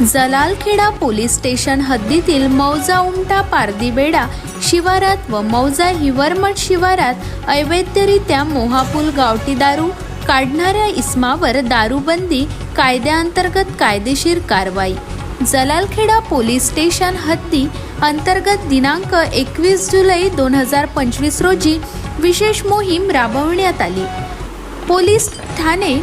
जलालखेडा police station हद्दीतील मौजा उमटा पारदीबेडा शिवारात व मौजा हिवरमठ शिवारात अवैधरित्या मोहापूल गावठी दारू काढणाऱ्या इस्मावर दारूबंदी कायद्याअंतर्गत कायदेशीर कारवाई. जलालखेडा पोलीस स्टेशन हद्दी अंतर्गत दिनांक एकवीस जुलै दोन हजार पंचवीस रोजी विशेष मोहीम राबवण्यात आली. पोलीस ठाणे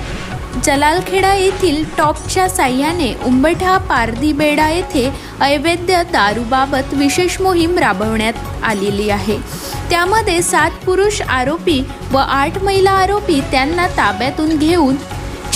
जलालखेडा येथील टॉपच्या साह्याने उंबठा पारदीबेडा येथे अवैध दारूबाबत विशेष मोहीम राबवण्यात आलेली आहे. त्यामध्ये सात पुरुष आरोपी व आठ महिला आरोपी त्यांना ताब्यातून घेऊन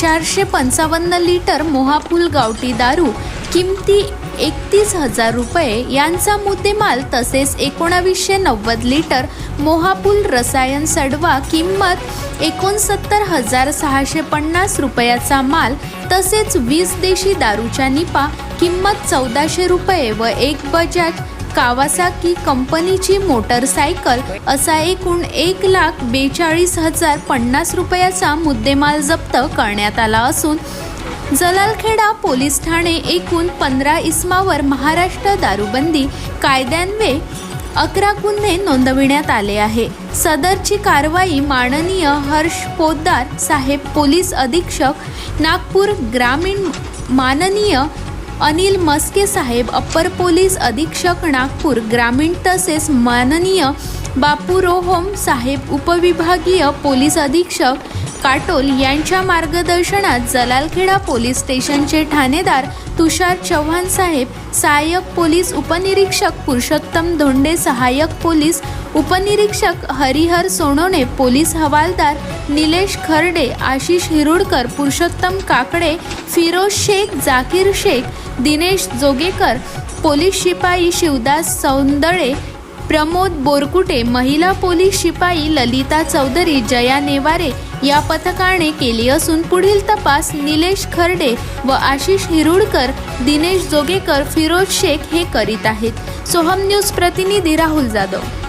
चारशे पंचावन्न लिटर मोहापूल गावठी दारू किमती एकतीस हजार रुपये यांचा मुद्देमाल तसेच एकोणावीसशे नव्वद लिटर मोहापूल रसायन सडवा किंमत एकोणसत्तर हजार सहाशे पन्नास रुपयाचा माल तसेच वीस देशी दारूच्या निपा किंमत चौदाशे रुपये व एक बजाज कावासाकी कंपनीची मोटरसायकल असा एकूण एक लाख बेचाळीस हजार पन्नास रुपयाचा मुद्देमाल जप्त करण्यात आला असून जलालखेडा पोलीस ठाणे एकूण पंधरा इस्मावर महाराष्ट्र दारूबंदी कायद्यान्वये अकरा गुन्हे नोंदविण्यात आले आहे. सदरची कारवाई माननीय हर्ष पोद्दार साहेब पोलीस अधीक्षक नागपूर ग्रामीण माननीय अनिल मस्के साहेब अप्पर पोलीस अधीक्षक नागपूर ग्रामीण तसेच माननीय बापूरोहोम साहेब उपविभागीय पोलीस अधीक्षक काटोल यांच्या मार्गदर्शनात जलालखेडा पोलीस स्टेशनचे ठाणेदार तुषार चव्हाण साहेब सहाय्यक पोलीस उपनिरीक्षक पुरुषोत्तम धोंडे सहाय्यक पोलीस उपनिरीक्षक हरिहर सोनोने पोलीस हवालदार निलेश खर्डे आशिष हिरुडकर पुरुषोत्तम काकडे फिरोज शेख जाकीर शेख दिनेश जोगेकर पोलीस शिपाई शिवदास सौंदळे प्रमोद बोरकुटे महिला पोलीस शिपाई ललिता चौधरी जया नेवारे या पथकाने केली असून पुढील तपास निलेश खर्डे व आशिष हिरुडकर दिनेश जोगेकर फिरोज शेख हे करीत आहेत. सोहम न्यूज प्रतिनिधी राहुल जाधव.